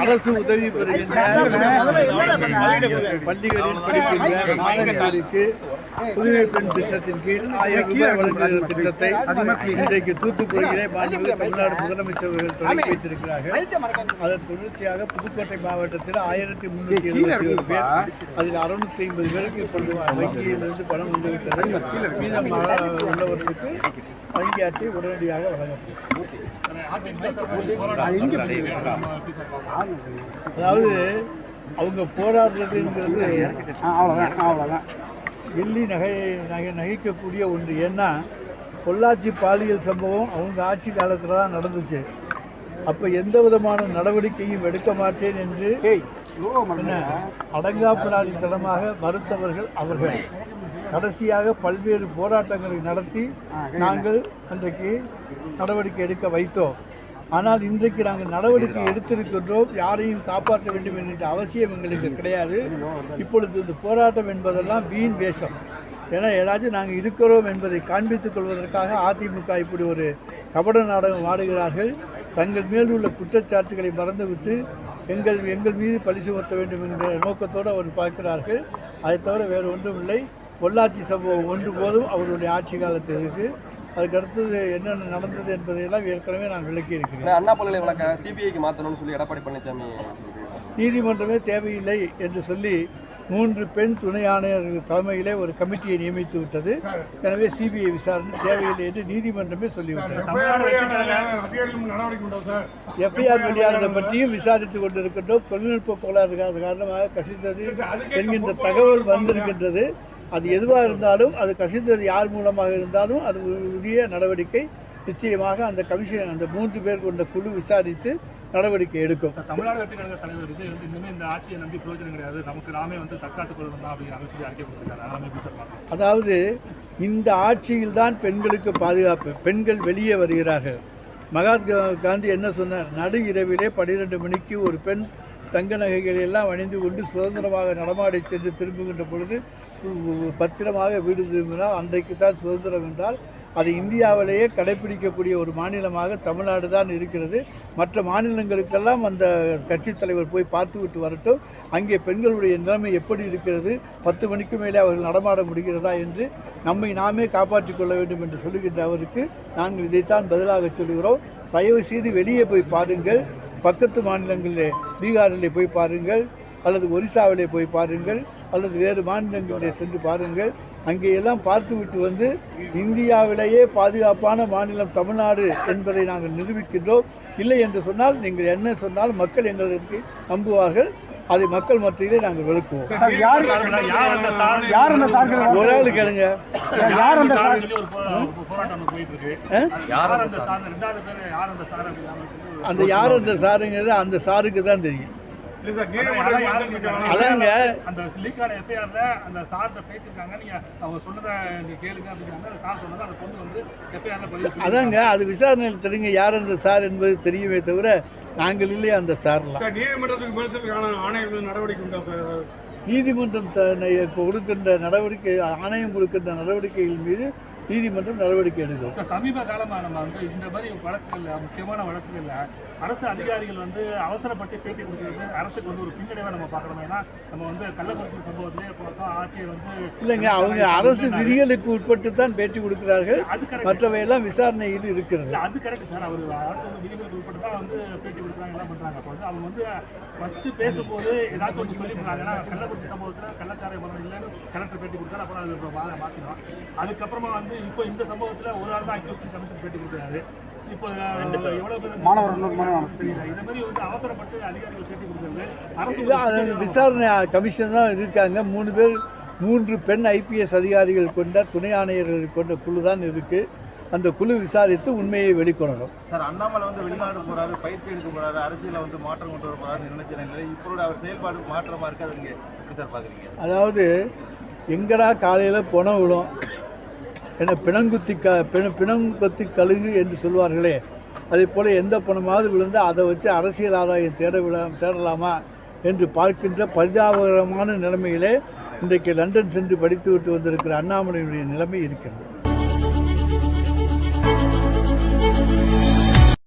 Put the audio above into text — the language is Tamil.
அரசு உதவி பெறுகின்ற பள்ளிகளில் படிக்கின்ற மாணவர்களுக்கு புதுமை பெண் திட்டத்தின் கீழ் ஆயிரம் ரூபாய் வழங்குகிற திட்டத்தை இன்றைக்கு தூத்துக்குடியிலே மாண்புமிகு தமிழ்நாடு முதலமைச்சர் அவர்கள் தொடங்கி வைத்திருக்கிறார்கள். அதன் தொடர்ச்சியாக புதுக்கோட்டை மாவட்டத்தில் ஆயிரத்தி முன்னூற்றி எழுபத்தி ஒரு பேர் அதில் அறுநூத்தி ஐம்பது பேருக்கு இப்பொழுது வங்கியிலிருந்து பணம் வந்துவிட்டது மீதம் உள்ளவர்களுக்கு வங்கி அட்டை உடனடியாக வழங்கப்படும். அதாவது அவங்க போராடுறதுங்கிறது அவ்வளோதான் அவ்வளோதான் வெள்ளி நகை நகை நகைக்கக்கூடிய ஒன்று. ஏன்னா பொள்ளாச்சி பாலியல் சம்பவம் அவங்க ஆட்சி காலத்தில் தான் நடந்துச்சு. அப்போ எந்த விதமான நடவடிக்கையும் எடுக்க மாட்டேன் என்று என்ன அடங்காப்பிடாடித்தனமாக மறுத்தவர்கள் அவர்கள். கடைசியாக பல்வேறு போராட்டங்களை நடத்தி நாங்கள் அன்றைக்கு நடவடிக்கை எடுக்க வைத்தோம். ஆனால் இன்றைக்கு நாங்கள் நடவடிக்கை எடுத்திருக்கின்றோம். யாரையும் காப்பாற்ற வேண்டும் என்கிற அவசியம் எங்களுக்கு கிடையாது. இப்பொழுது இந்த போராட்டம் என்பதெல்லாம் வீண் வேஷம். ஏன்னா ஏதாச்சும் நாங்கள் இருக்கிறோம் என்பதை காண்பித்துக் கொள்வதற்காக அதிமுக இப்படி ஒரு கபட நாடகம் ஆடுகிறார்கள். தங்கள் மேல் உள்ள குற்றச்சாட்டுகளை மறந்துவிட்டு எங்கள் எங்கள் மீது பழி சுமத்த வேண்டும் என்ற நோக்கத்தோடு அவர் பார்க்கிறார்கள். அதை தவிர வேறு ஒன்றும் இல்லை பொள்ளாச்சி சம்பவம் ஒன்று போதும். அவருடைய ஆட்சி காலத்தில் அதுக்கு அடுத்தது என்னென்ன நடந்தது என்பதையெல்லாம் ஏற்கனவே நான் விளக்கி இருக்கிறேன் அண்ணா பல்கலை வழக்க சிபிஐக்கு மாற்றணும்னு சொல்லி எடப்பாடி பழனிசாமி நீதிமன்றமே தேவையில்லை என்று சொல்லி மூன்று பெண் துணை ஆணையர்கள் தலைமையிலே ஒரு கமிட்டியை நியமித்து விட்டது. எனவே சிபிஐ விசாரணை தேவையில்லை என்று நீதிமன்றமே சொல்லிவிட்டது. எஃப்ஐஆர் வெளியானதை பற்றியும் விசாரித்துக் கொண்டிருக்கின்றோம். தொழில்நுட்ப கோளாறு காரண- காரணமாக கசிந்தது என்கின்ற தகவல் வந்திருக்கின்றது. அது எதுவாக இருந்தாலும் அது கசிந்தது யார் மூலமாக இருந்தாலும் அது உரிய நடவடிக்கை. நிச்சயமாக அந்த கமிஷன் அந்த மூன்று பேர் கொண்ட குழு விசாரித்து நடவடிக்கை எடுக்கும். தமிழ்நாடு வெற்றி கழக தலைவர் விஜய் வந்து இனிமே இந்த ஆட்சியை நம்பி பிரயோஜனம் கிடையாது. நமக்கு நாமே வந்து தற்காத்துக் கொள்ளணும் தான் அப்படிங்கிற அறிக்கை? அதாவது இந்த பெண்களுக்கு பாதுகாப்பு. பெண்கள் வெளியே வருகிறார்கள். மகாத்மா காந்தி என்ன சொன்னார்? நடு இரவிலே பன்னிரெண்டு மணிக்கு ஒரு பெண் தங்க நகைகள் எல்லாம் அணிந்து கொண்டு சுதந்திரமாக நடமாடி சென்று திரும்புகின்ற பொழுது பத்திரமாக வீடு திரும்பினால் அன்றைக்கு தான் சுதந்திரம் என்றால் அது இந்தியாவிலேயே கடைபிடிக்கக்கூடிய ஒரு மாநிலமாக தமிழ்நாடு தான் இருக்கிறது. மற்ற மாநிலங்களுக்கெல்லாம் அந்த கட்சித் தலைவர் போய் பார்த்துவிட்டு வரட்டும். அங்கே பெண்களுடைய நிலைமை எப்படி இருக்கிறது? பத்து மணிக்கு மேலே அவர்கள் நடமாட முடிகிறதா என்று நம்மை நாமே காப்பாற்றிக் கொள்ள வேண்டும் என்று சொல்லுகின்ற அவருக்கு நாங்கள் இதைத்தான் பதிலாக சொல்கிறோம் தயவு செய்து வெளியே போய் பாருங்கள். பக்கத்து மாநிலங்களில் பீகாரில் போய் பாருங்கள் அல்லது ஒரிசாவிலே போய் பாருங்கள் அல்லது வேறு மாநிலங்களிலே சென்று பாருங்கள். அங்கேயெல்லாம் பார்த்துவிட்டு வந்து இந்தியாவிலேயே பாதுகாப்பான மாநிலம் தமிழ்நாடு என்பதை நாங்கள் நிரூபிக்கின்றோம். இல்லை என்று சொன்னால் நீங்கள் என்ன சொன்னாலும் மக்கள் எங்களுக்கு நம்புவார்கள். அதை மக்கள் மத்தியிலே நாங்கள் விளக்குவோம். யார் யார் அந்த சார் யார் அந்த சார்கள் ஒரு ஆள் கேளுங்க யார் அந்த சார் அந்த சார்? ரெண்டாவது பேர் யார் அந்த சார் அப்படின்னு சொல்லி அந்த யார் அந்த சாருங்கிறது அந்த சாருக்கு தான் தெரியும். அதாங்க. அந்த லீக்கான எஃப்ஐஆர்ல அந்த சார்கிட்ட பேசியிருக்காங்க. நீங்க அவங்க சொன்னதை நீங்க கேளுங்க அப்படிங்கிறாங்க. அந்த சார் சொன்னதை அந்த பொண்ணு வந்து எஃப்ஐஆர்ல பதிவு பண்ணி- அதாங்க அது விசாரணையில் தெரியுங்க யார் அந்த சார் என்பது தெரியுமே தவிர நாங்கள் இல்லையே அந்த சார்லாம். நீதிமன்றத்துக்கு மேல்சலுக்கான ஆணையர்கள் நடவடிக்கை உண்டா சார்? நீதிமன்றம் கொடுக்கின்ற நடவடிக்கை ஆணையம் கொடுக்கின்ற நடவடிக்கைகள் மீது நீதிமன்றம் நடவடிக்கை எடுக்கும். சமீப காலமா நம்ம வந்து இந்த மாதிரி வழக்குகள்ல முக்கியமான வழக்குகள்ல அரசு அதிகாரிகள் வந்து அவசரப்பட்டு பேட்டி கொடுக்கிறது அரசுக்கு வந்து ஒரு பின்னடைவா நம்ம பார்க்கணும் ஏன்னா நம்ம வந்து கள்ளக்குறிச்சி சம்பவத்திலே பார்த்தோம் ஆட்சியர் வந்து இல்லைங்க அவங்க அரசு விதிகளுக்கு உட்பட்டு தான் பேட்டி கொடுக்கிறார்கள். மற்றவையெல்லாம் விசாரணையில் இருக்கிறது. அது கரெக்ட் சார் அவர் அரசு வந்து விதிகளுக்கு உட்பட்டு தான் வந்து பேட்டி கொடுக்குறாங்க எல்லாம் பண்றாங்க. அப்போ வந்து அவங்க வந்து ஃபர்ஸ்ட் பேசும்போது ஏதாச்சும் ஒன்று சொல்லியிருந்தாங்க ஏன்னா கள்ளக்குறிச்சி சம்பவத்தில் கள்ளச்சாரை மரணம் இல்லைன்னு கலெக்டர் பேட்டி கொடுத்தாரு. அப்புறம் அது இப்போ மா- மாத்தினோம். அதுக்கப்புறமா வந்து இப்போ இந்த சம்பவத்தில் ஒரு ஆள் தான் அக்யூஸ்ட் கமிஷன் பேட்டி கொடுக்குறாரு. இப்போ எவ்வளவு பேர் மாணவர் இன்னொரு மாணவர். தெரியல இந்த மாதிரி வந்து அவசரப்பட்டு அதிகாரிகள் கொடுக்குறது அரசு விசாரணை கமிஷன் தான் இருக்காங்க. மூணு பேர் மூன்று பெண் ஐபிஎஸ் அதிகாரிகள் கொண்ட துணை ஆணையர்கள் கொண்ட குழு தான் இருக்கு. அந்த குழு விசாரித்து உண்மையை வெளிக்கொணரும். சார் அண்ணாமலை வந்து வெளிநாடு போறாரு பயிற்சி எடுக்க போறாரு அரசியல வந்து மாற்றம் கொண்டு வர போறாரு நினைச்ச நிலையில இப்போட அவர் செயல்பாடு மாற்றமா இருக்கு அது நீங்க எப்படி சார் பாக்குறீங்க? அதாவது எங்கடா காலையில் பணம் விழும்? என்ன பிணங்குத்தி க பிண பிணங்குத்தி கழுகு என்று சொல்வார்களே. அதே போல் எந்த பணமாவது விழுந்தால் அதை வச்சு அரசியல் ஆதாயம் தேட விட தேடலாமா என்று பார்க்கின்ற பரிதாபகரமான நிலைமையிலே இன்றைக்கு லண்டன் சென்று படித்துவிட்டு வந்திருக்கிற அண்ணாமலையுடைய நிலைமை இருக்கிறது.